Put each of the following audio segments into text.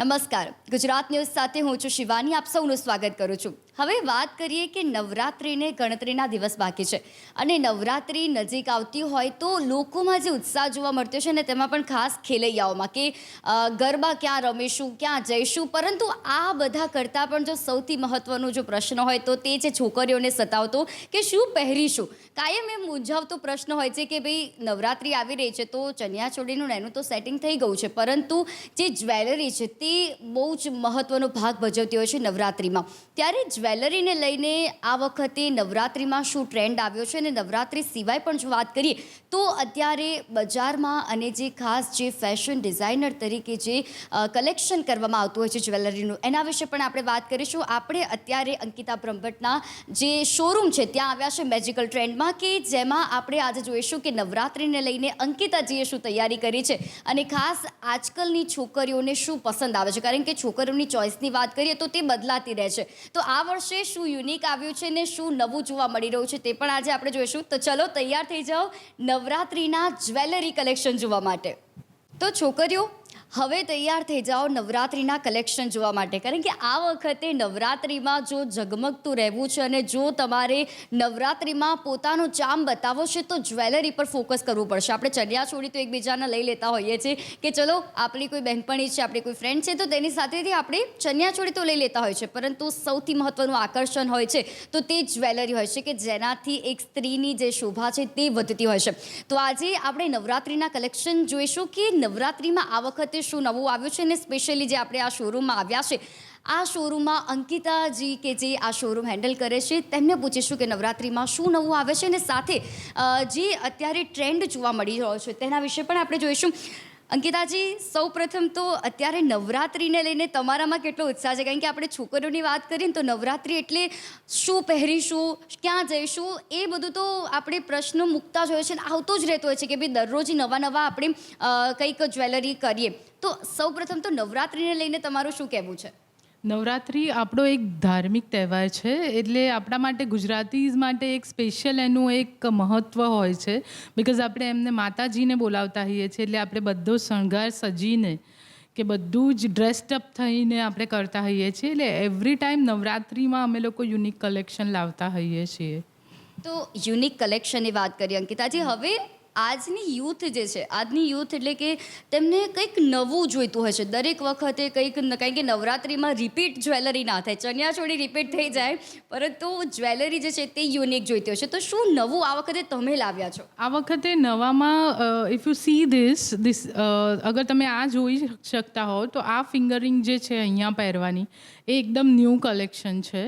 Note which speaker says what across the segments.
Speaker 1: નમસ્કાર. ગુજરાત ન્યૂઝ સાથે હું છું શિવાની. આપ સૌનું સ્વાગત કરું છું. હવે વાત કરીએ કે નવરાત્રિને ગણતરીના દિવસ બાકી છે. અને નવરાત્રિ નજીક આવતી હોય તો લોકોમાં જે ઉત્સાહ જોવા મળતો છે ને તેમાં પણ ખાસ ખેલૈયાઓમાં કે ગરબા ક્યાં રમીશું, ક્યાં જઈશું, પરંતુ આ બધા કરતાં પણ જો સૌથી મહત્ત્વનો જો પ્રશ્ન હોય તો તે છે છોકરીઓને સતાવતો કે શું પહેરીશું? કાયમ એમ મૂંઝાવતો પ્રશ્ન હોય છે કે ભાઈ નવરાત્રિ આવી રહી છે તો ચણિયા ચોળીનું એનું તો સેટિંગ થઈ ગયું છે. પરંતુ જે જ્વેલરી છે તે બહુ જ મહત્ત્વનો ભાગ ભજવતી હોય છે નવરાત્રિમાં. ત્યારે જ્વેલરીને લઈને આ વખતે નવરાત્રિમાં શું ટ્રેન્ડ આવ્યો છે અને નવરાત્રિ સિવાય પણ જો વાત કરીએ, તો અત્યારે બજારમાં અને જે ખાસ જે ફેશન ડિઝાઇનર તરીકે જે કલેક્શન કરવામાં આવતું હોય છે જ્વેલરીનું એના વિશે પણ આપણે વાત કરીશું. આપણે અત્યારે અંકિતા બ્રહ્મભટ્ટના જે શોરૂમ છે, ત્યાં આવ્યા છે મેજિકલ ટ્રેન્ડમાં કે જેમાં આપણે આજે જોઈશું કે નવરાત્રિને લઈને અંકિતાજીએ શું તૈયારી કરી છે અને ખાસ આજકાલની છોકરીઓને શું પસંદ આવે છે? કારણ કે છોકરીઓની ચોઇસની વાત કરીએ તો તે બદલાતી રહે છે. તો આ વર્ષે શું યુનિક આવ્યું છે ને શું નવું જોવા મળી રહ્યું છે તે પણ આજે આપણે જોઈશું. તો ચલો તૈયાર થઈ જાઓ નવરાત્રિના જ્વેલરી કલેક્શન જોવા માટે. તો છોકરીઓ હવે તૈયાર થઈ જાઓ નવરાત્રિના કલેક્શન જોવા માટે. કારણ કે આ વખતે નવરાત્રિમાં જો ઝગમગતું રહેવું છે અને જો તમારે નવરાત્રિમાં પોતાનો ચામ બતાવવો છે, તો જ્વેલરી પર ફોકસ કરવું પડશે. આપણે ચણિયા છોડી તો એકબીજાના લઈ લેતા હોઈએ છીએ કે ચલો, આપણી કોઈ બહેનપણી છે, આપણી કોઈ ફ્રેન્ડ છે, તો તેની સાથેથી આપણે ચણિયા છોડી તો લઈ લેતા હોય છે. પરંતુ સૌથી મહત્વનું આકર્ષણ હોય છે, તો તે જ્વેલરી હોય છે કે જેનાથી એક સ્ત્રીની જે શોભા છે તે વધતી હોય છે. તો આજે આપણે નવરાત્રિના કલેક્શન જોઈશું કે નવરાત્રિમાં આ વખતે શું નવું આવ્યું છે ને સ્પેશિયલી જે આપણે આ શોરૂમમાં આવ્યા છે, આ શોરૂમમાં અંકિતાજી કે જે આ શોરૂમ હેન્ડલ કરે છે, તેમને પૂછીશું કે નવરાત્રિમાં શું નવું આવે છે અને સાથે જે અત્યારે ટ્રેન્ડ જોવા મળી રહ્યો છે તેના વિશે પણ આપણે જોઈશું. અંકિતાજી સૌ પ્રથમ તો અત્યારે નવરાત્રિને લઈને તમારામાં કેટલો ઉત્સાહ છે? કારણ કે આપણે છોકરીઓની વાત કરીએ ને તો નવરાત્રિ એટલે શું પહેરીશું, ક્યાં જઈશું, એ બધું તો આપણે પ્રશ્નો મૂકતા જ હોય છે આવતો જ રહેતો હોય છે કે ભાઈ દરરોજ નવા નવા આપણે કંઈક જ્વેલરી કરીએ. તો સૌ પ્રથમ તો નવરાત્રિને લઈને તમારું શું કહેવું છે?
Speaker 2: નવરાત્રિ આપણો એક ધાર્મિક તહેવાર છે, એટલે આપણા માટે ગુજરાતીઝ માટે એક સ્પેશિયલ એનું એક મહત્ત્વ હોય છે. બિકોઝ આપણે એમને માતાજીને બોલાવતા હોઈએ છીએ, એટલે આપણે બધો શણગાર સજીને કે બધું જ ડ્રેસ્ડઅપ થઈને આપણે કરતા હોઈએ છીએ, એટલે એવરી ટાઈમ નવરાત્રિમાં અમે લોકો યુનિક કલેક્શન લાવતા હોઈએ છીએ.
Speaker 1: તો યુનિક કલેક્શનની વાત કરીએ, અંકિતાજી, હવે આજની યુથ જે છે, આજની યુથ એટલે કે તેમને કંઈક નવું જોઈતું છે. દરેક વખતે કંઈક કારણ કે નવરાત્રિમાં રિપીટ જ્વેલરી ના થાય. ચણિયાચોળી રિપીટ થઈ જાય, પરંતુ જ્વેલરી જે છે તે યુનિક જોઈતી હોય છે. તો શું નવું આ વખતે તમે લાવ્યા છો?
Speaker 2: આ વખતે નવામાં if you see this this અગર તમે આ જોઈ શકતા હો તો આ ફિંગરિંગ જે છે અહીંયા પહેરવાની, એ એકદમ ન્યૂ કલેક્શન છે.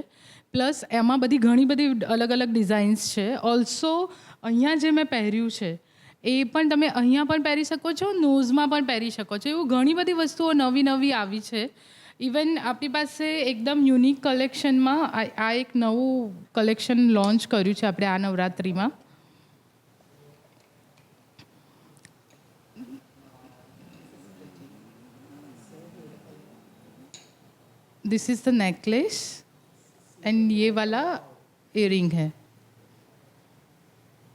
Speaker 2: પ્લસ એમાં બધી ઘણી બધી અલગ અલગ ડિઝાઇન્સ છે. ઓલ્સો અહીંયા જે મેં પહેર્યું છે એ પણ તમે અહીંયા પણ પહેરી શકો છો નોઝમાં પણ પહેરી શકો છો. એવું ઘણી બધી વસ્તુઓ નવી નવી આવી છે. ઇવન આપણી પાસે એકદમ યુનિક કલેક્શનમાં આ એક નવું કલેક્શન લોન્ચ કર્યું છે આપણે આ નવરાત્રિમાં. This is the necklace and યે વાલા ઇયરિંગ હૈ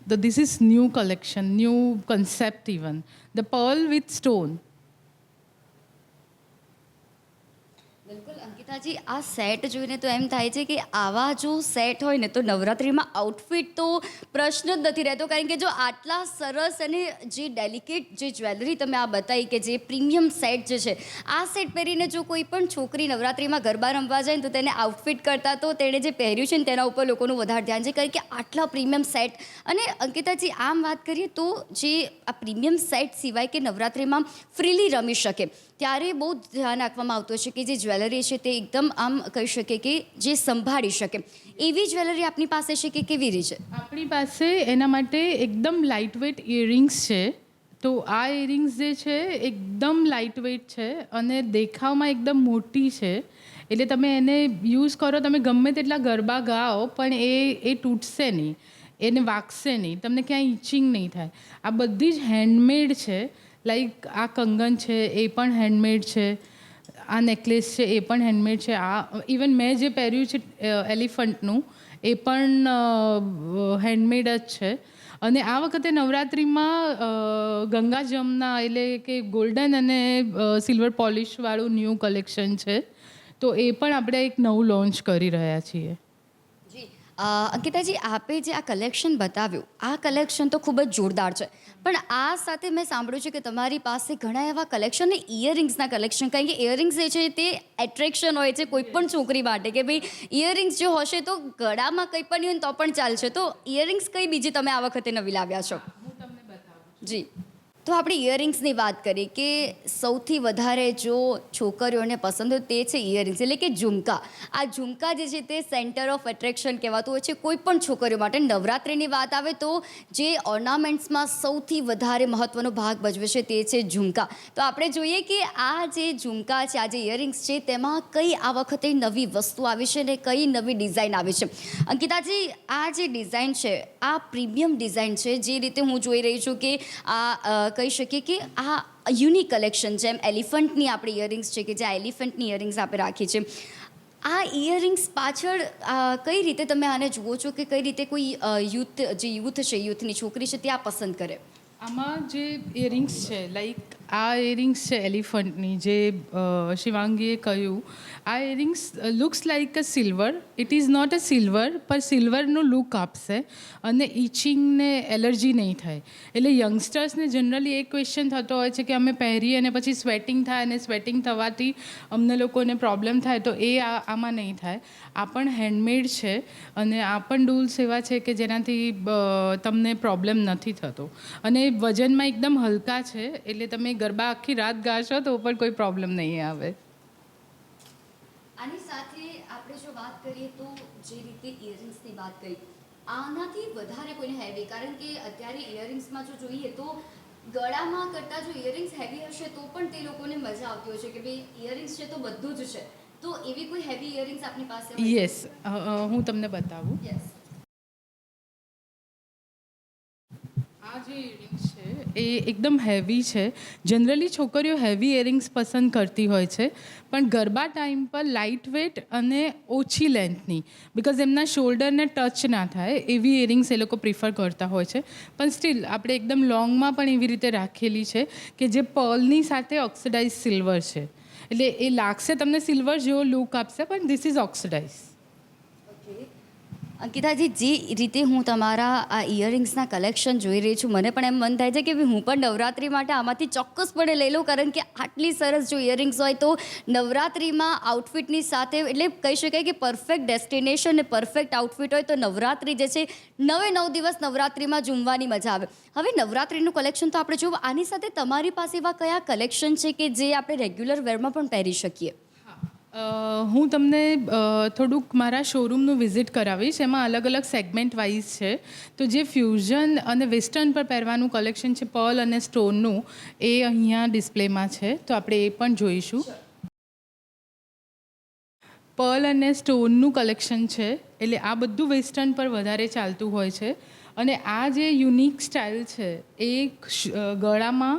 Speaker 2: The this is new collection, new concept even. The pearl with stone.
Speaker 1: બિલકુલ, અંકિતાજી, આ સેટ જોઈને તો એમ થાય છે કે આવા જો સેટ હોય ને તો નવરાત્રિમાં આઉટફિટ તો પ્રશ્ન જ નથી રહેતો. કારણ કે જો આટલા સરસ અને જે ડેલિકેટ જે જ્વેલરી તમે આ બતાવી કે જે પ્રીમિયમ સેટ જે છે, આ સેટ પહેરીને જો કોઈ પણ છોકરી નવરાત્રિમાં ગરબા રમવા જાય ને તો તેને આઉટફિટ કરતાં તો તેણે જે પહેર્યું છે ને તેના ઉપર લોકોનું વધારે ધ્યાન છે. કારણ કે આટલા પ્રીમિયમ સેટ અને અંકિતાજી, આમ વાત કરીએ તો જે આ પ્રીમિયમ સેટ સિવાય કે નવરાત્રિમાં ફ્રીલી રમી શકે. ત્યારે બહુ ધ્યાન રાખવામાં આવતું છે કે જે જ્વેલરી છે તે એકદમ આમ કહી શકે કે જે સંભાળી શકે. એવી જ્વેલરી આપની પાસે છે કે કેવી રીતે?
Speaker 2: આપણી પાસે એના માટે એકદમ લાઇટવેટ ઇયરિંગ્સ છે. તો આ ઇયરિંગ્સ જે છે એકદમ લાઇટ વેટ છે અને દેખાવમાં એકદમ મોટી છે. એટલે તમે એને યુઝ કરો, તમે ગમે તેટલા ગરબા ગાઓ, પણ એ એ તૂટશે નહીં. એને વાગશે નહીં. તમને ક્યાંય ઇચિંગ નહીં થાય. આ બધી જ હેન્ડમેડ છે. લાઈક આ કંગન છે, એ પણ હેન્ડમેડ છે. આ નેકલેસ છે, એ પણ હેન્ડમેડ છે. આ ઇવન મેં જે પહેર્યું છે એલિફન્ટનું એ પણ હેન્ડમેડ જ છે. અને આ વખતે નવરાત્રિમાં ગંગા જમના એટલે કે ગોલ્ડન અને સિલ્વર પોલિશવાળું ન્યૂ કલેક્શન છે. તો એ પણ આપણે એક નવું લોન્ચ કરી રહ્યા છીએ.
Speaker 1: અંકિતાજી આપે જે આ કલેક્શન બતાવ્યું આ કલેક્શન તો ખૂબ જ જોરદાર છે. પણ આ સાથે મેં સાંભળ્યું છે કે તમારી પાસે ઘણા એવા કલેક્શન ને ઇયરિંગ્સના કલેક્શન કારણ કે ઇયરિંગ્સ જે છે તે એટ્રેક્શન હોય છે કોઈ પણ છોકરી માટે કે ભાઈ ઇયરિંગ્સ જો હશે તો ગળામાં કંઈ પણ નહીં હોય તો પણ ચાલશે. તો ઇયરિંગ્સ કઈ બીજી તમે આ વખતે નવી લાવ્યા છો? જી. તો આપણે ઇયરિંગ્સની વાત કરીએ કે સૌથી વધારે જો છોકરીઓને પસંદ હોય તે છે ઇયરિંગ્સ એટલે કે ઝુમકા. આ ઝુમકા જે છે તે સેન્ટર ઓફ એટ્રેક્શન કહેવાતું હોય છે. કોઈ પણ છોકરીઓ માટે નવરાત્રિની વાત આવે તો જે ઓર્નામેન્ટ્સમાં સૌથી વધારે મહત્ત્વનો ભાગ ભજવે છે તે છે ઝુમકા. તો આપણે જોઈએ કે આ જે ઝુમકા છે, આ જે ઇયરિંગ્સ છે, તેમાં કઈ આ વખતે નવી વસ્તુ આવી છે ને કઈ નવી ડિઝાઇન આવી છે? અંકિતાજી, આ જે ડિઝાઇન છે, આ પ્રીમિયમ ડિઝાઇન છે, જે રીતે હું જોઈ રહી છું કે આ કહી શકીએ કે આ યુનિક કલેક્શન જેમ એલિફન્ટની આપણે ઇયરિંગ્સ છે કે જે આ એલિફન્ટની ઇયરિંગ્સ આપણે રાખી છે. આ ઇયરિંગ્સ પાછળ કઈ રીતે તમે આને જુઓ છો કે કઈ રીતે કોઈ યુથ, જે યુથ છે, યુથની છોકરી છે, તે આ પસંદ કરે?
Speaker 2: આમાં જે ઇયરિંગ્સ છે લાઈક આ ઇયરિંગ્સ છે એલિફન્ટની, જે શિવાંગીએ કહ્યું, આ earrings looks like a silver it is not a silver પર સિલ્વરનું લુક આપશે અને ઇચિંગને એલર્જી નહીં થાય. એટલે યંગસ્ટર્સને જનરલી એક ક્વેશ્ચન થતો હોય છે કે અમે પહેરીએ અને પછી સ્વેટિંગ થાય અને સ્વેટિંગ થવાથી અમને લોકોને પ્રોબ્લેમ થાય તો એ આમાં નહીં થાય. આ પણ હેન્ડમેડ છે અને આ પણ ડૂલ્સ એવા છે કે જેનાથી તમને પ્રોબ્લેમ નથી થતો. અને વજનમાં એકદમ હલકા છે, એટલે તમે ગરબા આખી રાત ગાશો તો પણ કોઈ પ્રોબ્લેમ નહીં આવે.
Speaker 1: આની સાથે આપણે જો વાત કરીએ તો જે રીતે ઇયરિંગ્સની વાત કરી, આનાથી વધારે કોઈને હેવી કારણ કે અત્યારે ઇયરિંગ્સમાં જો જોઈએ તો ગળામાં કરતાં જો ઇયરિંગ્સ હેવી હશે તો પણ તે લોકોને મજા આવતી હોય છે કે ભાઈ ઇયરિંગ્સ છે તો બધું જ છે. તો એવી કોઈ હેવી ઇયરિંગ્સ આપની પાસે
Speaker 2: યસ હું તમને બતાવું.
Speaker 1: યસ
Speaker 2: આ જે ઇયરિંગ્સ છે એ એકદમ હેવી છે. જનરલી છોકરીઓ હેવી ઇયરિંગ્સ પસંદ કરતી હોય છે. પણ ગરબા ટાઈમ પર લાઇટ વેટ અને ઓછી લેન્થની બિકોઝ એમના શોલ્ડરને ટચ ના થાય એવી ઇયરિંગ્સ એ લોકો પ્રિફર કરતા હોય છે. પણ સ્ટીલ આપણે એકદમ લોંગમાં પણ એવી રીતે રાખેલી છે કે જે પર્લની સાથે ઓક્સિડાઇઝ સિલ્વર છે. એટલે એ લાગશે તમને સિલ્વર જેવો લુક આપશે પણ this is oxidise
Speaker 1: okay Ankita ji, જે રીતે હું તમારા આ ઇયરિંગ્સના કલેક્શન જોઈ રહી છું, મને પણ એમ મન થાય છે કે હું પણ નવરાત્રિ માટે આમાંથી ચોક્કસપણે લઈ લઉં, કારણ કે આટલી સરસ જો ઇયરિંગ્સ હોય તો નવરાત્રિમાં આઉટફિટની સાથે એટલે કહી શકાય કે પરફેક્ટ ડેસ્ટિનેશન ને પરફેક્ટ આઉટફિટ હોય તો નવરાત્રી જે છે, નવે નવ દિવસ નવરાત્રિમાં ઝૂમવાની મજા આવે. હવે નવરાત્રિનું કલેક્શન તો આપણે જોવું આની સાથે તમારી પાસે એવા કયા કલેક્શન છે કે જે આપણે રેગ્યુલર વેરમાં પણ પહેરી શકીએ?
Speaker 2: હું તમને થોડુંક મારા શોરૂમનું વિઝિટ કરાવીશ. એમાં અલગ અલગ સેગમેન્ટ વાઇઝ છે. તો જે ફ્યુઝન અને વેસ્ટર્ન પર પહેરવાનું કલેક્શન છે પર્લ અને સ્ટોનનું એ અહીંયા ડિસ્પ્લેમાં છે. તો આપણે એ પણ જોઈશું. પર્લ અને સ્ટોનનું કલેક્શન છે. એટલે આ બધું વેસ્ટર્ન પર વધારે ચાલતું હોય છે. અને આ જે યુનિક સ્ટાઇલ છે, એ ગળામાં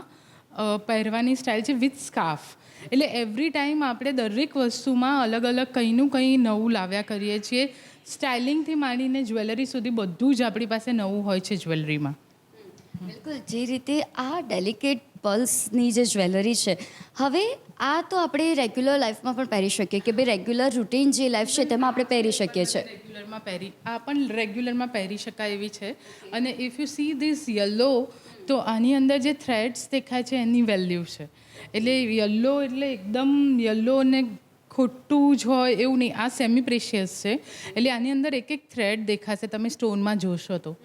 Speaker 2: પહેરવાની સ્ટાઇલ છે વિથ સ્કાર્ફ એટલે એવરી ટાઈમ આપણે દરેક વસ્તુમાં અલગ અલગ કંઈનું કંઈ નવું લાવ્યા કરીએ છીએ સ્ટાઇલિંગથી માંડીને જ્વેલરી સુધી બધું જ આપણી પાસે નવું હોય છે જ્વેલરીમાં
Speaker 1: બિલકુલ જે રીતે આ ડેલિકેટ પલ્સની જે જ્વેલરી છે હવે આ તો આપણે રેગ્યુલર લાઈફમાં પણ પહેરી શકીએ કે ભાઈ રેગ્યુલર રૂટીન જે લાઈફ છે તેમાં આપણે પહેરી શકીએ છીએ.
Speaker 2: રેગ્યુલરમાં પહેરી આ પણ રેગ્યુલરમાં પહેરી શકાય એવી છે. અને if you see this yellow તો આની અંદર જે થ્રેડ્સ દેખાય છે, એની વેલ્યુ છે. એટલે યલો એટલે એકદમ યલો ને ખોટું જ હોય એવું નહીં. આ સેમી પ્રેશિયસ છે. એટલે આની અંદર એક એક થ્રેડ દેખાશે, તમે સ્ટોનમાં જોશો તો.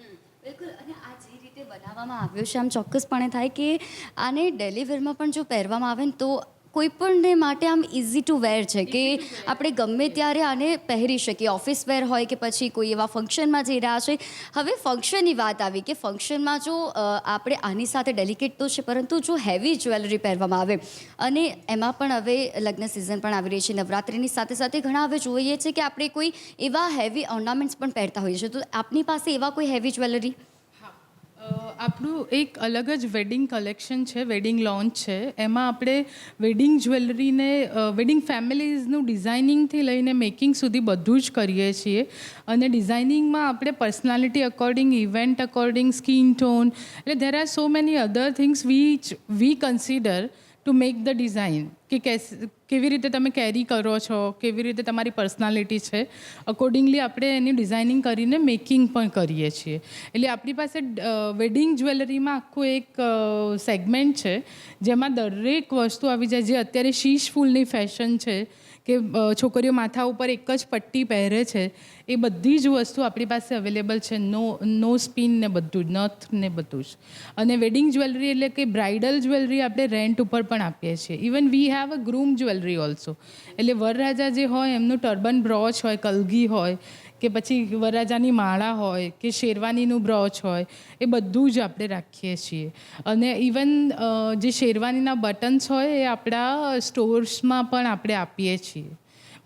Speaker 1: બિલકુલ. અને આ જે રીતે બનાવવામાં આવ્યો છે, આમ ચોક્કસપણે થાય કે આને ડેલિવરમાં પણ જો પહેરવામાં આવે ને તો કોઈ પણને માટે આમ ઇઝી ટુ વેર છે કે આપણે ગમે ત્યારે આને પહેરી શકીએ. ઓફિસ વેર હોય કે પછી કોઈ એવા ફંક્શનમાં જઈ રહ્યા છે. હવે ફંક્શનની વાત આવી કે ફંક્શનમાં જો આપણે આની સાથે ડેલિકેટ તો છે પરંતુ જો હેવી જ્વેલરી પહેરવામાં આવે અને એમાં પણ હવે લગ્ન સિઝન પણ આવી રહી છે નવરાત્રિની સાથે સાથે ઘણા હવે જોઈએ છે કે આપણે કોઈ એવા હેવી ઓર્નામેન્ટ્સ પણ પહેરતા હોઈએ છીએ. તો આપની પાસે એવા કોઈ હેવી જ્વેલરી
Speaker 2: આપણું એક અલગ જ વેડિંગ કલેક્શન છે વેડિંગ લોન્ચ છે. એમાં આપણે વેડિંગ જ્વેલરીને વેડિંગ ફેમિલીઝનું ડિઝાઇનિંગથી લઈને મેકિંગ સુધી બધું જ કરીએ છીએ. અને ડિઝાઇનિંગમાં આપણે personality according event according skin tone એટલે there are so many other things which we consider to make the design કે કેવી રીતે તમે કેરી કરો છો, કેવી રીતે તમારી પર્સનાલિટી છે. અકોર્ડિંગલી આપણે એની ડિઝાઇનિંગ કરીને મેકિંગ પણ કરીએ છીએ. એટલે આપણી પાસે વેડિંગ જ્વેલરીમાં આખું એક સેગમેન્ટ છે, જેમાં દરેક વસ્તુ આવી જાય. જે અત્યારે શીશ ફૂલની ફેશન છે કે છોકરીઓ માથા ઉપર એક જ પટ્ટી પહેરે છે, એ બધી જ વસ્તુ આપણી પાસે અવેલેબલ છે. નો નો સ્પિન ને બધું જ નથ ને બધું જ. અને વેડિંગ જ્વેલરી એટલે કે બ્રાઇડલ જ્વેલરી આપણે રેન્ટ ઉપર પણ આપીએ છીએ. Even we have a groom jewellery also એટલે વરરાજા જે હોય, એમનું ટર્બન બ્રોચ હોય, કલગી હોય કે પછી વરરાજાની માળા હોય કે શેરવાનીનું બ્રોચ હોય, એ બધું જ આપણે રાખીએ છીએ. અને ઇવન જે શેરવાનીના બટન્સ હોય એ આપણા સ્ટોર્સમાં પણ આપણે આપીએ છીએ.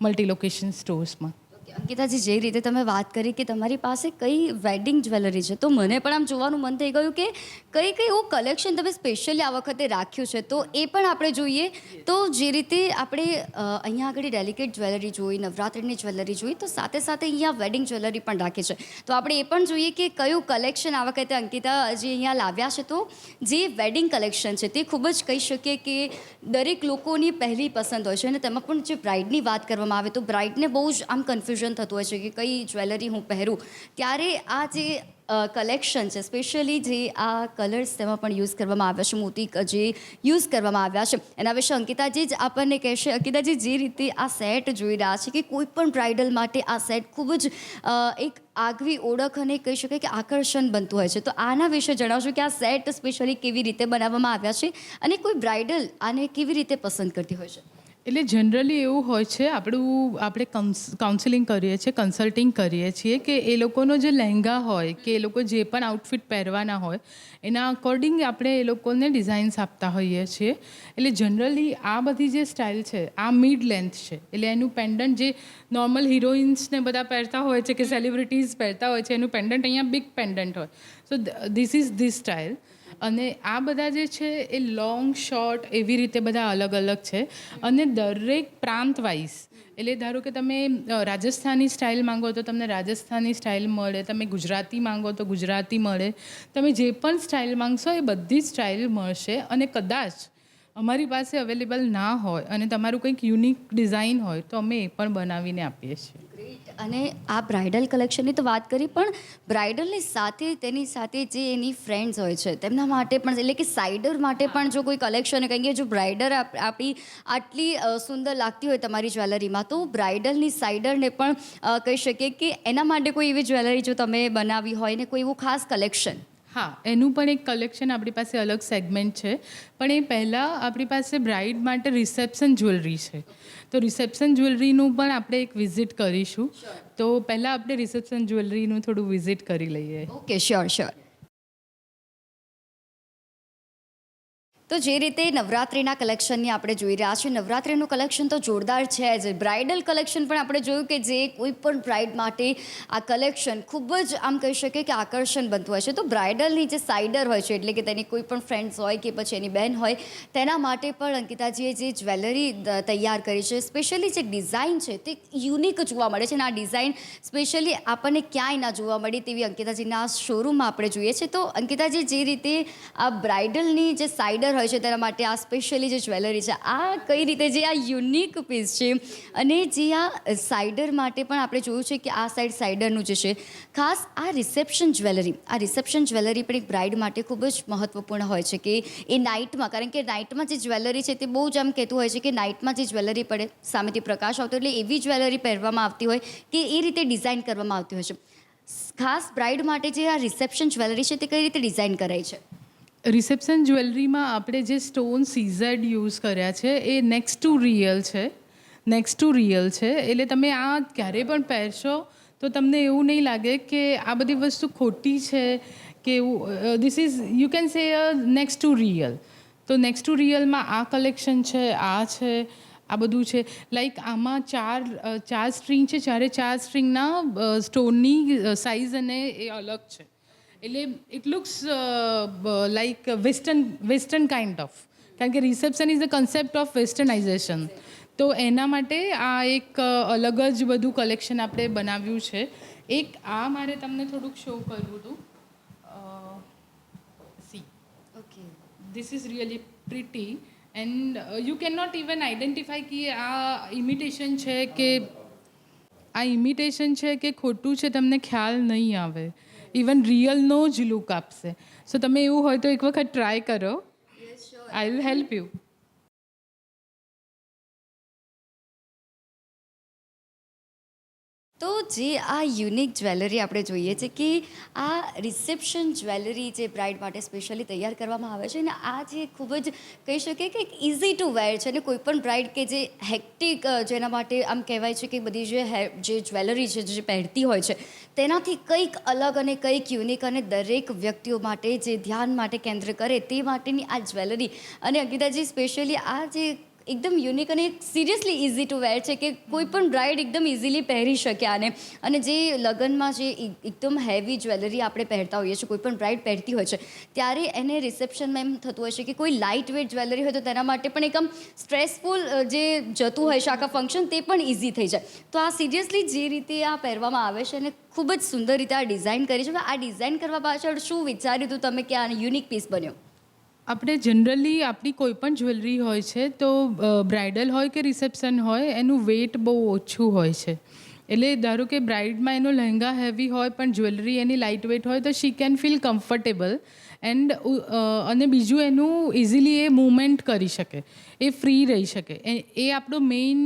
Speaker 2: મલ્ટી લોકેશન સ્ટોર્સમાં
Speaker 1: અંકિતાજી જે રીતે તમે વાત કરી કે તમારી પાસે કઈ વેડિંગ જ્વેલરી છે, તો મને પણ આમ જોવાનું મન થઈ ગયું કે કઈ કઈ એવું કલેક્શન તમે સ્પેશિયલી આ વખતે રાખ્યું છે, તો એ પણ આપણે જોઈએ. તો જે રીતે આપણે અહીંયા આગળ ડેલિકેટ જ્વેલરી જોઈ, નવરાત્રિની જ્વેલરી જોઈ, તો સાથે સાથે અહીંયા વેડિંગ જ્વેલરી પણ રાખી છે. તો આપણે એ પણ જોઈએ કે કયું કલેક્શન આ વખતે અંકિતા જે અહીંયા લાવ્યા છે, તો જે વેડિંગ કલેક્શન છે, તે ખૂબ જ કહી શકીએ કે દરેક લોકોની પહેલી પસંદ હોય છે અને તેમાં પણ જે બ્રાઇડની વાત કરવામાં આવે, તો બ્રાઇડને બહુ જ આમ કન્ફ્યુઝન થતું હોય છે કે કઈ જ્વેલરી હું પહેરું, ત્યારે આ જે કલેક્શન છે સ્પેશિયલી જે આ કલર્સ તેમાં પણ યુઝ કરવામાં આવ્યા છે મોતી જે યુઝ કરવામાં આવ્યા છે. એના વિશે અંકિતાજી જ આપણને કહેશે અંકિતાજી જે રીતે આ સેટ જોઈ રહ્યા છે કે કોઈ પણ બ્રાઇડલ માટે આ સેટ ખૂબ જ એક આગવી ઓળખ અને કહી શકાય કે આકર્ષણ બનતું હોય છે. તો આના વિશે જણાવશો કે આ સેટ સ્પેશિયલી કેવી રીતે બનાવવામાં આવ્યા છે અને કોઈ બ્રાઇડલ આને કેવી રીતે પસંદ કરતી હોય છે?
Speaker 2: એટલે જનરલી એવું હોય છે, આપણું, આપણે કાઉન્સિલિંગ કરીએ છીએ કન્સલ્ટિંગ કરીએ છીએ કે એ લોકોનો જે લહેંગા હોય કે એ લોકો જે પણ આઉટફિટ પહેરવાના હોય, એના અકોર્ડિંગ આપણે એ લોકોને ડિઝાઇન્સ આપતા હોઈએ છીએ. એટલે જનરલી આ બધી જે સ્ટાઇલ છે, આ મિડ લેન્થ છે, એટલે એનું પેન્ડન્ટ જે નોર્મલ હિરોઈન્સને બધા પહેરતા હોય છે કે સેલિબ્રિટીઝ પહેરતા હોય છે, એનું પેન્ડન્ટ અહીંયા બિગ પેન્ડન્ટ હોય. So this is this style અને આ બધા જે છે એ લોંગ શોર્ટ એવી રીતે બધા અલગ અલગ છે. અને દરેક પ્રાંત વાઇઝ એટલે ધારો કે તમે રાજસ્થાની સ્ટાઇલ માંગો તો તમને રાજસ્થાની સ્ટાઇલ મળે, તમે ગુજરાતી માંગો તો ગુજરાતી મળે. તમે જે પણ સ્ટાઇલ માંગશો એ બધી સ્ટાઇલ મળશે અને કદાચ અમારી પાસે અવેલેબલ ના હોય અને તમારું કંઈક યુનિક ડિઝાઇન હોય તો અમે એ પણ બનાવીને આપીએ છીએ.
Speaker 1: અને આ બ્રાઇડલ કલેક્શનની તો વાત કરી, પણ બ્રાઇડલની સાથે, તેની સાથે જે એની ફ્રેન્ડ્સ હોય છે, તેમના માટે પણ, એટલે કે સાઇડર માટે પણ જો કોઈ કલેક્શન કંઈ કે જો બ્રાઇડર આપણી આટલી સુંદર લાગતી હોય તમારી જ્વેલરીમાં તો બ્રાઇડલની સાઇડરને પણ કહી શકીએ કે એના માટે કોઈ એવી જ્વેલરી જો તમે બનાવી હોય ને કોઈ એવું ખાસ કલેક્શન
Speaker 2: હા એનું પણ એક કલેક્શન આપણી પાસે અલગ સેગમેન્ટ છે. પણ એ પહેલાં આપણી પાસે બ્રાઇડ માટે રિસેપ્શન જ્વેલરી છે. તો રિસેપ્શન જ્વેલરીનું પણ આપણે એક વિઝિટ કરીશું. તો પહેલાં આપણે રિસેપ્શન જ્વેલરીનું થોડું વિઝિટ કરી લઈએ.
Speaker 1: ઓકે શ્યોર શ્યોર તો જે રીતે નવરાત્રિના કલેક્શનની આપણે જોઈ રહ્યા છીએ, નવરાત્રિનું કલેક્શન તો જોરદાર છે. જ બ્રાઇડલ કલેક્શન પણ આપણે જોયું કે જે કોઈ પણ બ્રાઇડ માટે આ કલેક્શન ખૂબ જ આમ કહી શકીએ કે આકર્ષણ બનતું હોય છે. તો બ્રાઇડલની જે સાઇડર હોય છે, એટલે કે તેની કોઈ પણ ફ્રેન્ડ્સ હોય કે પછી એની બહેન હોય, તેના માટે પણ અંકિતાજીએ જે જ્વેલરી તૈયાર કરી છે સ્પેશિયલી જે ડિઝાઇન છે તે યુનિક જોવા મળે છે અને આ ડિઝાઇન સ્પેશિયલી આપણને ક્યાંય ના જોવા મળી તેવી અંકિતાજીના શોરૂમમાં આપણે જોઈએ છે. તો અંકિતાજી જે રીતે આ બ્રાઇડલની જે સાઇડર હોય છે તેના માટે આ સ્પેશિયલી જે જ્વેલરી છે, આ કઈ રીતે જે આ યુનિક પીસ છે અને જે આ સાઇડર માટે પણ આપણે જોયું છે કે આ સાઈડ સાઇડરનું જે છે, ખાસ આ રિસેપ્શન જ્વેલરી આ રિસેપ્શન જ્વેલરી પણ એક બ્રાઇડ માટે ખૂબ જ મહત્વપૂર્ણ હોય છે કે એ નાઇટમાં કારણ કે નાઇટમાં જે જ્વેલરી છે તે બહુ જ આમ કહેતું હોય છે કે નાઇટમાં જે જ્વેલરી પડે, સામેથી પ્રકાશ આવતો એટલે એવી જ્વેલરી પહેરવામાં આવતી હોય કે એ રીતે ડિઝાઇન કરવામાં આવતી હોય છે. ખાસ બ્રાઇડ માટે જે આ રિસેપ્શન જ્વેલરી છે તે કઈ રીતે ડિઝાઇન કરાય છે?
Speaker 2: રિસેપ્શન જ્વેલરીમાં આપણે જે સ્ટોન સીઝેડ યુઝ કર્યા છે, એ નેક્સ્ટ ટુ રિયલ છે. નેક્સ્ટ ટુ રિયલ છે. એટલે તમે આ ક્યારે પણ પહેરશો, તો તમને એવું નહીં લાગે કે આ બધી વસ્તુ ખોટી છે, કે એવું this is you can say next to real તો નેક્સ્ટ ટુ રિયલમાં આ કલેક્શન છે, આ છે, આ બધું છે. લાઈક આમાં ચાર ચાર સ્ટ્રિંગ છે ચારે ચાર સ્ટ્રિંગના સ્ટોનની સાઇઝ અને એ અલગ છે. એટલે it looks like western western kind of કારણ કે reception is the concept of westernization તો એના માટે આ એક અલગ જ બધું કલેક્શન આપણે બનાવ્યું છે. એક આ મારે તમને થોડુંક શો કરવું હતું. See
Speaker 1: okay
Speaker 2: this is really pretty and you can not even identify કે આ ઇમિટેશન છે કે આ ઇમિટેશન છે કે ખોટું છે તમને ખ્યાલ નહીં આવે. ઇવન રિયલનો જ લુક આપશે. સો તમે એવું હોય તો એક વખત ટ્રાય કરો. આઈ વિલ હેલ્પ યુ
Speaker 1: તો જે આ યુનિક જ્વેલરી આપણે જોઈએ છે કે આ રિસેપ્શન જ્વેલરી જે બ્રાઇડ માટે સ્પેશિયલી તૈયાર કરવામાં આવે છે અને આ જે ખૂબ જ કહી શકીએ કે ઇઝી ટુ વેર છે અને કોઈ પણ બ્રાઇડ કે જે હેક્ટિક જેના માટે આમ કહેવાય છે કે બધી જે હે જે જ્વેલરી છે, જે પહેરતી હોય છે, તેનાથી કંઈક અલગ અને કંઈક યુનિક અને દરેક વ્યક્તિઓ માટે જે ધ્યાન માટે કેન્દ્ર કરે તે માટેની આ જ્વેલરી. અને અંકિતાજી સ્પેશિયલી આ જે એકદમ યુનિક અને સિરિયસલી ઇઝી ટુ વેર છે કે કોઈ પણ બ્રાઇડ એકદમ ઇઝીલી પહેરી શકે આને. અને જે લગ્નમાં જે એકદમ હેવી જ્વેલરી આપણે પહેરતા હોઈએ છીએ, કોઈ પણ બ્રાઇડ પહેરતી હોય છે, ત્યારે એને રિસેપ્શનમાં એમ થતું હોય છે કે કોઈ લાઇટ વેટ જ્વેલરી હોય તો તેના માટે પણ એકમ સ્ટ્રેસફુલ જે જતું હોય છે આખા ફંક્શન તે પણ ઇઝી થઈ જાય. તો આ સિરિયસલી જે રીતે આ પહેરવામાં આવે છે અને ખૂબ જ સુંદર રીતે આ ડિઝાઇન કરી છે. આ ડિઝાઇન કરવા પાછળ શું વિચાર્યું હતું તમે કે આ યુનિક પીસ બન્યો?
Speaker 2: આપણે જનરલી આપણી કોઈ પણ જ્વેલરી હોય છે, તો બ્રાઇડલ હોય કે રિસેપ્શન હોય, એનું વેટ બહુ ઓછું હોય છે. એટલે ધારો કે બ્રાઇડમાં એનો લહેંગા હેવી હોય, પણ જ્વેલરી એની લાઇટ વેટ હોય, તો she can feel comfortable and અને બીજું એનું ઇઝીલી એ મૂવમેન્ટ કરી શકે, એ ફ્રી રહી શકે. એ આપણો મેઇન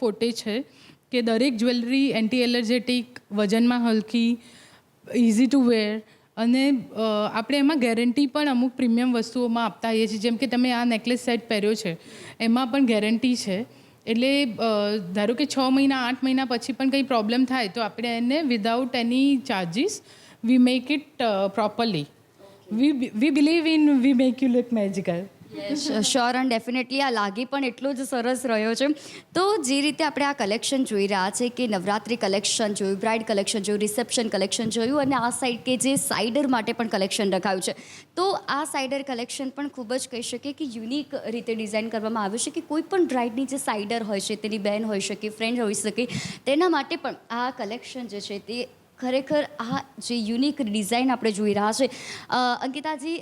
Speaker 2: ફોટે છે કે દરેક જ્વેલરી એન્ટી એલર્જેટિક વજનમાં હલકી ઇઝી ટુ વેર અને આપણે એમાં ગેરંટી પણ અમુક પ્રીમિયમ વસ્તુઓમાં આપતા હોઈએ છીએ. જેમ કે તમે આ નેકલેસ સેટ પહેર્યો છે, એમાં પણ ગેરંટી છે. એટલે ધારો કે છ મહિના, આઠ મહિના પછી પણ કંઈ પ્રોબ્લેમ થાય, તો આપણે એને without any charges we make it properly we we believe in we make you look magical
Speaker 1: sure and definitely આ લાગી પણ એટલો જ સરસ રહ્યો છે. તો જે રીતે આપણે આ કલેક્શન જોઈ રહ્યા છે કે નવરાત્રી કલેક્શન જોયું બ્રાઇડ કલેક્શન જોયું રિસેપ્શન કલેક્શન જોયું અને આ સાઈડ કે જે સાઇડર માટે પણ કલેક્શન રખાયું છે. તો આ સાઇડર કલેક્શન પણ ખૂબ જ કહી શકીએ કે યુનિક રીતે ડિઝાઇન કરવામાં આવ્યું છે કે કોઈ પણ બ્રાઇડની જે સાઇડર હોય છે, તેની બહેન હોઈ શકે ફ્રેન્ડ હોઈ શકે, તેના માટે પણ આ કલેક્શન જે છે તે ખરેખર આ જે યુનિક ડિઝાઇન આપણે જોઈ રહ્યા છે. અંકિતાજી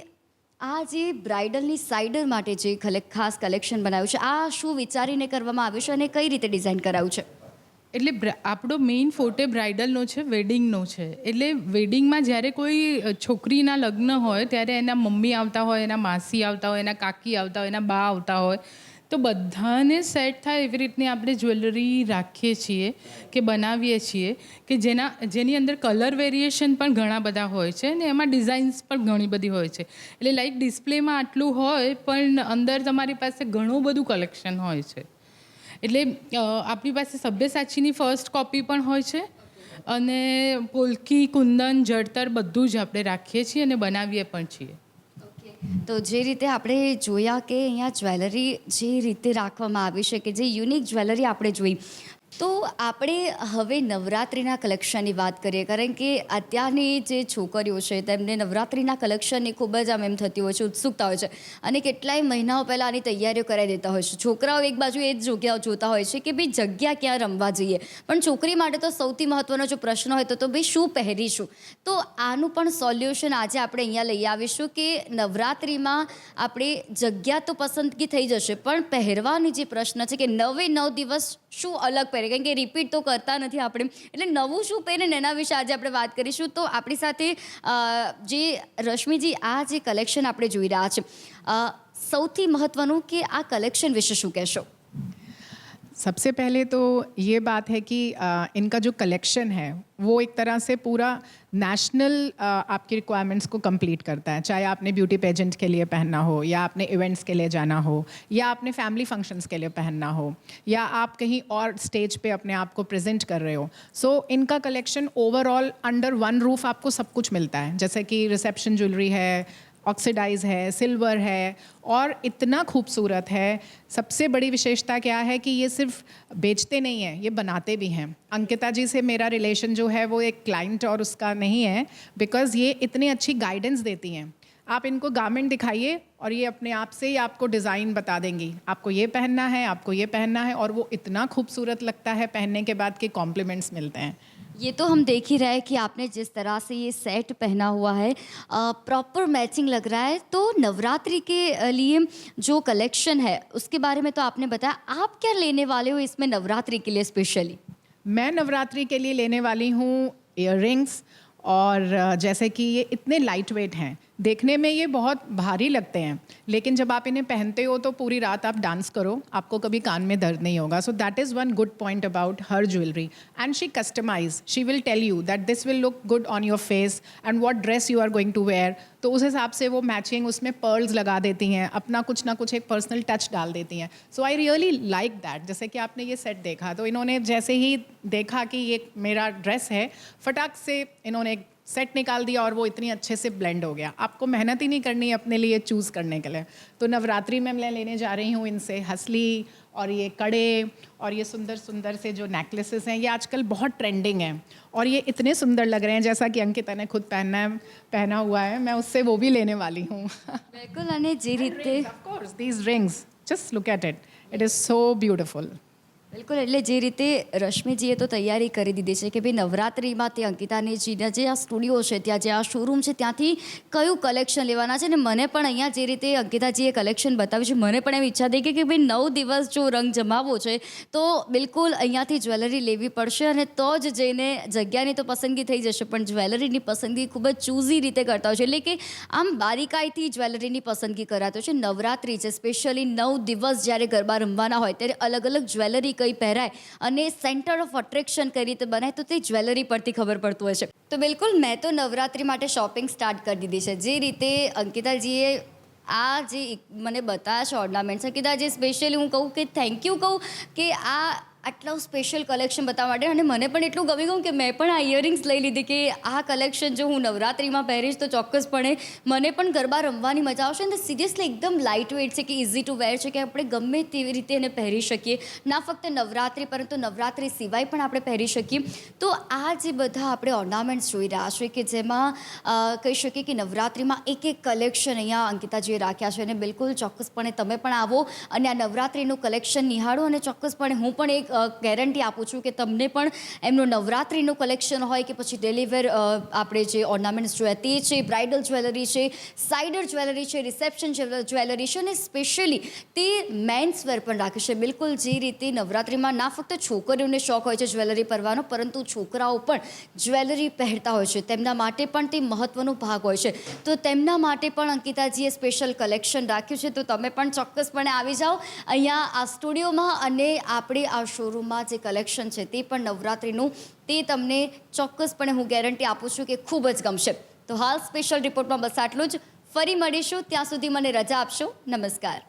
Speaker 1: આ જે બ્રાઇડલની સાઇડર માટે જે ખાસ કલેક્શન બનાવ્યું છે, આ શું વિચારીને કરવામાં આવ્યું છે અને કઈ રીતે ડિઝાઇન કરાયું છે?
Speaker 2: એટલે આપણો મેઇન ફોટે બ્રાઇડલનો છે, વેડિંગનો છે. એટલે વેડિંગમાં જ્યારે કોઈ છોકરીના લગ્ન હોય, ત્યારે એના મમ્મી આવતા હોય, એના માસી આવતા હોય, એના કાકી આવતા હોય, એના બા આવતા હોય તો બધાને સેટ થાય એવી રીતની આપણે જ્વેલરી રાખીએ છીએ કે બનાવીએ છીએ કે જેના, જેની અંદર કલર વેરિએશન પણ ઘણા બધા હોય છે અને એમાં ડિઝાઇન્સ પણ ઘણી બધી હોય છે. એટલે લાઈક ડિસ્પ્લેમાં આટલું હોય પણ અંદર તમારી પાસે ઘણું બધું કલેક્શન હોય છે. એટલે આપણી પાસે સભ્યસાચીની ફર્સ્ટ કોપી પણ હોય છે અને પોલકી, કુંદન, જળતર બધું જ આપણે રાખીએ છીએ અને બનાવીએ પણ છીએ.
Speaker 1: તો જે રીતે આપણે જોયા કે અહીંયા જ્વેલરી જે રીતે રાખવામાં આવી છે કે જે યુનિક જ્વેલરી આપણે જોઈ તો આપણે હવે નવરાત્રિના કલેક્શનની વાત કરીએ. કારણ કે અત્યારની જે છોકરીઓ છે, તેમને નવરાત્રિના કલેક્શનની ખૂબ જ આમ એમ થતી હોય છે, ઉત્સુકતા હોય છે અને કેટલાય મહિનાઓ પહેલાં આની તૈયારીઓ કરાવી દેતા હોય છે. છોકરાઓ એક બાજુ એ જ જગ્યાઓ જોતા હોય છે કે ભાઈ જગ્યા ક્યાં રમવા જઈએ. પણ છોકરી માટે તો સૌથી મહત્ત્વનો જો પ્રશ્ન હોય તો તો ભાઈ શું પહેરીશું? તો આનું પણ સોલ્યુશન આજે આપણે અહીંયા લઈ આવીશું કે નવરાત્રિમાં આપણે જગ્યા તો પસંદગી થઈ જશે, પણ પહેરવાની જે પ્રશ્ન છે કે નવે નવ દિવસ શું અલગ પહેરે કારણ કે રિપીટ તો કરતા નથી આપણે. એટલે નવું શું પહેરે ને એના વિશે આજે આપણે વાત કરીશું? તો આપણી સાથે જે રશ્મિજી આ જે કલેક્શન આપણે જોઈ રહ્યા છે સૌથી મહત્ત્વનું કે આ કલેક્શન વિશે શું કહેશો?
Speaker 3: सबसे पहले तो ये बात है कि अ, इनका जो कलेक्शन है वो एक तरह से पूरा नेशनल आपकी रिक्वायरमेंट्स को कंप्लीट करता है। चाहे आपने ब्यूटी पेजेंट के लिए पहनना हो या आपने इवेंट्स के लिए जाना हो या आपने फैमिली फ़ंक्शंस के लिए पहनना हो या आप कहीं और स्टेज पे अपने आप को प्रेजेंट कर रहे हो। सो so, इनका collection overall under one roof आपको सब कुछ मिलता है। जैसे कि रिसेप्शन ज्वेलरी है ऑक्सीडाइज है सिल्वर है, और इतना खूबसूरत है। सबसे बड़ी विशेषता क्या है कि ये सिर्फ़ बेचते नहीं हैं, ये बनाते भी हैं। अंकिता जी से मेरा रिलेशन जो है वो एक क्लाइंट और उसका नहीं है बिकॉज़ ये इतनी अच्छी गाइडेंस देती हैं। आप इनको गारमेंट दिखाइए और ये अपने आप से ही आपको डिज़ाइन बता देंगी। आपको ये पहनना है, आपको ये पहनना है और वो इतना खूबसूरत लगता है पहनने के बाद कि कॉम्प्लीमेंट्स मिलते हैं।
Speaker 1: ये तो हम देख ही रहे कि आपने जिस तरह से ये सेट पहना हुआ है प्रॉपर मैचिंग लग रहा है। तो नवरात्रि के लिए जो कलेक्शन है, उसके बारे में तो आपने बताया। आप क्या लेने वाले हो इसमें नवरात्रि के लिए स्पेशली
Speaker 3: मैं नवरात्रि के लिए लेने वाली हूँ इयर और जैसे कि ये इतने लाइट वेट हैं। देखने में ये बहुत भारी लगते हैं। लेकिन जब आप इन्हें पहनते हो तो पूरी रात आप डांस करो। आपको कभी कान में दर्द नहीं होगा। So that is one good point about her jewellery and she customise she will tell you that this will look good on your face and what dress you are going to wear तो उस हिसाब से वो matching उसमें pearls लगा देती हैं। अपना कुछ ना कुछ एक पर्सनल टच डाल देती हैं। So I really like that जैसे कि आपने ये सेट देखा। तो इन्होंने जैसे ही देखा कि ये मेरा ड्रेस है, फटाक से इन्होंने एक सेट निकाल दिया और वो इतनी अच्छे से ब्लेंड हो गया। आपको मेहनत ही नहीं करनी अपने लिए चूज़ करने के लिए। तो नवरात्रि में मैं लेने जा रही हूँ इनसे हसली और ये कड़े और ये सुंदर सुंदर से जो नेकलेसेस हैं ये आजकल बहुत ट्रेंडिंग हैं। और ये इतने सुंदर लग रहे हैं जैसा कि अंकिता ने खुद पहनना है पहना हुआ है। मैं उससे वो भी लेने वाली हूँ।
Speaker 1: बिल्कुल जी रीते
Speaker 3: of course these rings just look at it it is so beautiful
Speaker 1: બિલકુલ, એટલે જે રીતે રશ્મિજીએ તો તૈયારી કરી દીધી છે કે ભાઈ નવરાત્રિમાં તે અંકિતાનેજીના જે આ સ્ટુડિયો છે, ત્યાં જે આ શોરૂમ છે, ત્યાંથી કયું કલેક્શન લેવાના છે? ને મને પણ અહીંયા જે રીતે અંકિતાજીએ કલેક્શન બતાવ્યું છે, મને પણ એમ ઈચ્છા થઈ ગઈ કે ભાઈ નવ દિવસ જો રંગ જમાવવો છે, તો બિલકુલ અહીંયાથી જ્વેલરી લેવી પડશે અને તો જ જઈને જગ્યાની તો પસંદગી થઈ જશે, પણ જ્વેલરીની પસંદગી ખૂબ જ ચૂઝી રીતે કરતા હોય છે, એટલે કે આમ બારીકાઈથી જ્વેલરીની પસંદગી કરાતો છે. નવરાત્રિ છે સ્પેશિયલી નવ દિવસ જ્યારે ગરબા રમવાના હોય, ત્યારે અલગ અલગ જ્વેલરી કઈ પહેરાય અને સેન્ટર ઓફ અટ્રેક્શન કઈ રીતે બનાય તો તે જ્વેલરી પરથી ખબર પડતું હોય છે. તો બિલકુલ મેં તો નવરાત્રિ માટે શોપિંગ સ્ટાર્ટ કરી દીધી છે. જે રીતે અંકિતાજીએ આ જે મને બતાવ્યા છે ઓર્નામેન્ટ્સ અંકિતાજી સ્પેશિયલી હું કહું કે થેન્ક યુ કહું કે આ આટલું સ્પેશિયલ કલેક્શન બતાવવા માટે અને મને પણ એટલું ગમી ગયું કે મેં પણ આ ઇયરિંગ્સ લઈ લીધી કે આ કલેક્શન જો હું નવરાત્રિમાં પહેરીશ તો ચોક્કસપણે મને પણ ગરબા રમવાની મજા આવશે અને સિરિયસલી એકદમ લાઇટ વેટ છે કે ઇઝી ટુ વેર છે કે આપણે ગમે તેવી રીતે એને પહેરી શકીએ. ના ફક્ત નવરાત્રિ, પરંતુ નવરાત્રિ સિવાય પણ આપણે પહેરી શકીએ. તો આ જે બધા આપણે ઓર્નામેન્ટ્સ જોઈ રહ્યા છીએ કે જેમાં કહી શકીએ કે નવરાત્રિમાં એક એક કલેક્શન અહીંયા અંકિતાજીએ રાખ્યા છે અને બિલકુલ ચોક્કસપણે તમે પણ આવો અને આ નવરાત્રિનું કલેક્શન નિહાળો અને ચોક્કસપણે હું પણ એક ગેરંટી આપું છું કે તમને પણ એમનું નવરાત્રિનું કલેક્શન હોય કે પછી ડેલીવેર આપણે જે ઓર્નામેન્ટ્સ જોયા તે છે બ્રાઇડલ જ્વેલરી છે સાઇડર જ્વેલરી છે રિસેપ્શન જ્વેલરી છે અને સ્પેશિયલી તે મેન્સ વેર પણ રાખે છે. બિલકુલ જે રીતે નવરાત્રિમાં ના ફક્ત છોકરીઓને શોખ હોય છે જ્વેલરી પહેરવાનો, પરંતુ છોકરાઓ પણ જ્વેલરી પહેરતા હોય છે. તેમના માટે પણ તે મહત્વનો ભાગ હોય છે. તો તેમના માટે પણ અંકિતાજીએ સ્પેશિયલ કલેક્શન રાખ્યું છે. તો તમે પણ ચોક્કસપણે આવી જાઓ અહીંયા આ સ્ટુડિયોમાં અને આપણે આ શોરૂમમાં જે કલેક્શન છે તે પણ નવરાત્રિનું, તે તમને ચોક્કસપણે હું ગેરંટી આપું છું કે ખૂબ જ ગમશે. તો હાલ સ્પેશિયલ રિપોર્ટમાં બસ આટલું જ. ફરી મળીશું. ત્યાં સુધી મને રજા આપશો. નમસ્કાર.